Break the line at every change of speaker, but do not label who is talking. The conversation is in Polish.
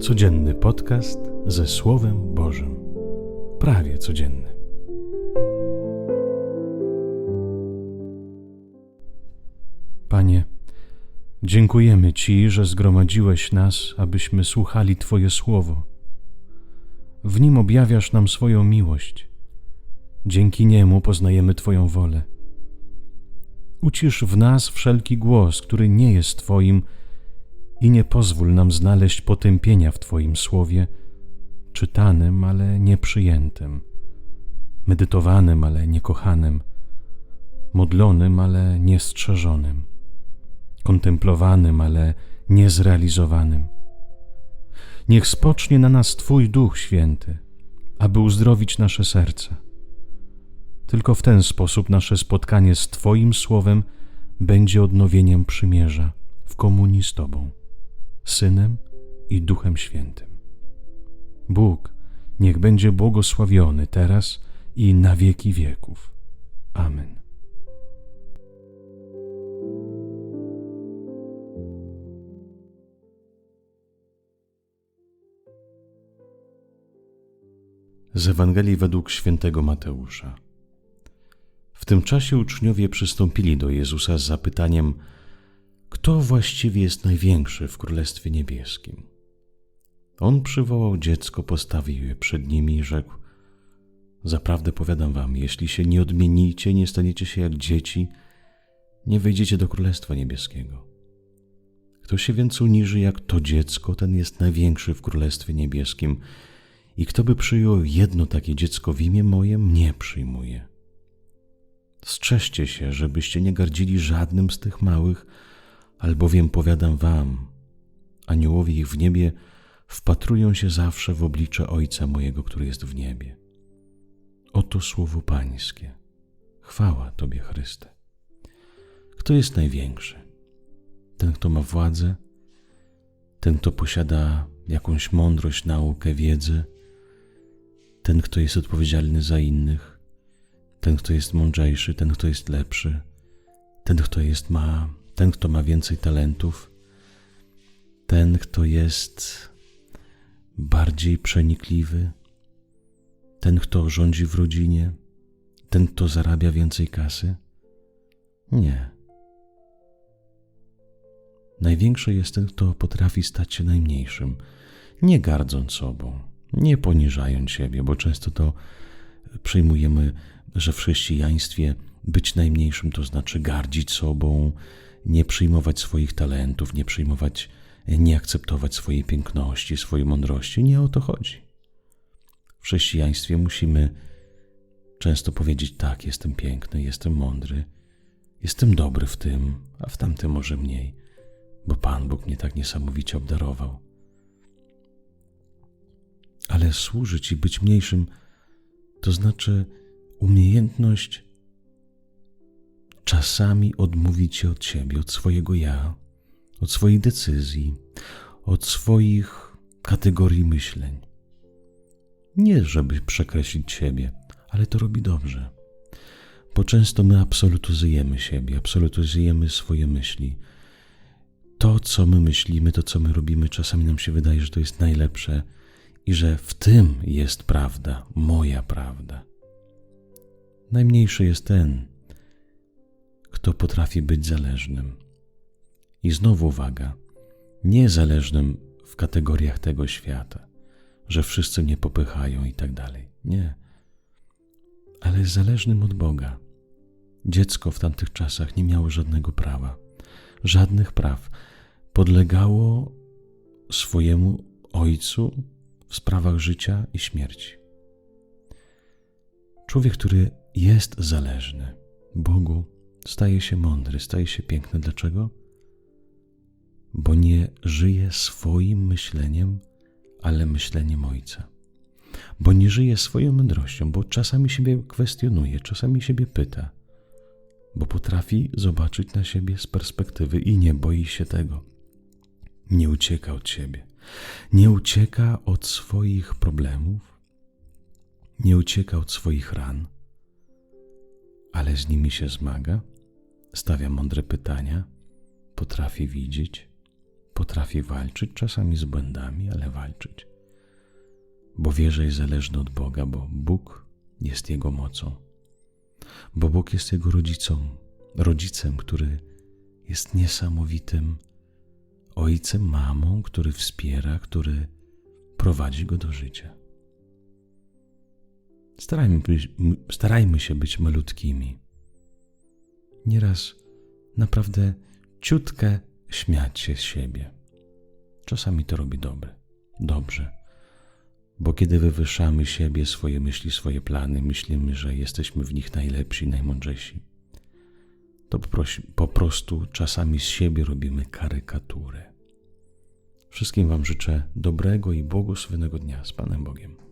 Codzienny podcast ze Słowem Bożym. Prawie codzienny. Panie, dziękujemy Ci, że zgromadziłeś nas, abyśmy słuchali Twoje słowo. W nim objawiasz nam swoją miłość. Dzięki niemu poznajemy Twoją wolę. Ucisz w nas wszelki głos, który nie jest Twoim, i nie pozwól nam znaleźć potępienia w Twoim słowie, czytanym, ale nieprzyjętym, medytowanym, ale niekochanym, modlonym, ale niestrzeżonym, kontemplowanym, ale niezrealizowanym. Niech spocznie na nas Twój Duch Święty, aby uzdrowić nasze serca. Tylko w ten sposób nasze spotkanie z Twoim Słowem będzie odnowieniem przymierza w komunii z Tobą. Synem i Duchem Świętym. Bóg niech będzie błogosławiony teraz i na wieki wieków. Amen. Z Ewangelii według świętego Mateusza. W tym czasie uczniowie przystąpili do Jezusa z zapytaniem: kto właściwie jest największy w Królestwie Niebieskim. On przywołał dziecko, postawił je przed nimi i rzekł: Zaprawdę powiadam wam, jeśli się nie odmienicie, nie staniecie się jak dzieci, nie wejdziecie do Królestwa Niebieskiego. Kto się więc uniży jak to dziecko, ten jest największy w Królestwie Niebieskim. I kto by przyjął jedno takie dziecko w imię moje, mnie przyjmuje. Strzeżcie się, żebyście nie gardzili żadnym z tych małych, albowiem powiadam wam, aniołowie ich w niebie wpatrują się zawsze w oblicze Ojca mojego, który jest w niebie. Oto słowo Pańskie. Chwała Tobie, Chryste. Kto jest największy? Ten, kto ma władzę, ten, kto posiada jakąś mądrość, naukę, wiedzę, ten, kto jest odpowiedzialny za innych, ten, kto jest mądrzejszy, ten, kto jest lepszy, ten, kto jest ma ten, kto ma więcej talentów, ten, kto jest bardziej przenikliwy, ten, kto rządzi w rodzinie, ten, kto zarabia więcej kasy? Nie. Największy jest ten, kto potrafi stać się najmniejszym, nie gardząc sobą, nie poniżając siebie, bo często to przyjmujemy, że w chrześcijaństwie być najmniejszym to znaczy gardzić sobą, nie przyjmować swoich talentów, nie przyjmować, nie akceptować swojej piękności, swojej mądrości. Nie o to chodzi. W chrześcijaństwie musimy często powiedzieć: tak, jestem piękny, jestem mądry, jestem dobry w tym, a w tamtym może mniej, bo Pan Bóg mnie tak niesamowicie obdarował. Ale służyć i być mniejszym to znaczy umiejętność czasami odmówić się od siebie, od swojego ja, od swoich decyzji, od swoich kategorii myśleń. Nie, żeby przekreślić siebie, ale to robi dobrze. Bo często my absolutyzujemy siebie, absolutyzujemy swoje myśli. To, co my myślimy, to, co my robimy, czasami nam się wydaje, że to jest najlepsze i że w tym jest prawda, moja prawda. Najmniejszy jest ten, kto potrafi być zależnym. I znowu uwaga, niezależnym w kategoriach tego świata, że wszyscy mnie popychają i tak dalej. Nie. Ale zależnym od Boga. Dziecko w tamtych czasach nie miało żadnego prawa, żadnych praw. Podlegało swojemu ojcu w sprawach życia i śmierci. Człowiek, który jest zależny Bogu, staje się mądry, staje się piękny. Dlaczego? Bo nie żyje swoim myśleniem, ale myśleniem Ojca. Bo nie żyje swoją mądrością, bo czasami siebie kwestionuje, czasami siebie pyta, bo potrafi zobaczyć na siebie z perspektywy i nie boi się tego. Nie ucieka od siebie, nie ucieka od swoich problemów, nie ucieka od swoich ran, ale z nimi się zmaga stawia mądre pytania, potrafi widzieć, potrafi walczyć, czasami z błędami, ale walczyć. Bo wie, że jest zależny od Boga, bo Bóg jest Jego mocą. Bo Bóg jest Jego rodzicą, rodzicem, który jest niesamowitym ojcem, mamą, który wspiera, który prowadzi go do życia. Starajmy, starajmy się być malutkimi. Nieraz naprawdę ciutkę śmiać się z siebie. Czasami to robi dobre, dobrze. Bo kiedy wywyższamy siebie, swoje myśli, swoje plany, myślimy, że jesteśmy w nich najlepsi, najmądrzejsi, to po prostu czasami z siebie robimy karykaturę. Wszystkim Wam życzę dobrego i błogosławionego dnia z Panem Bogiem.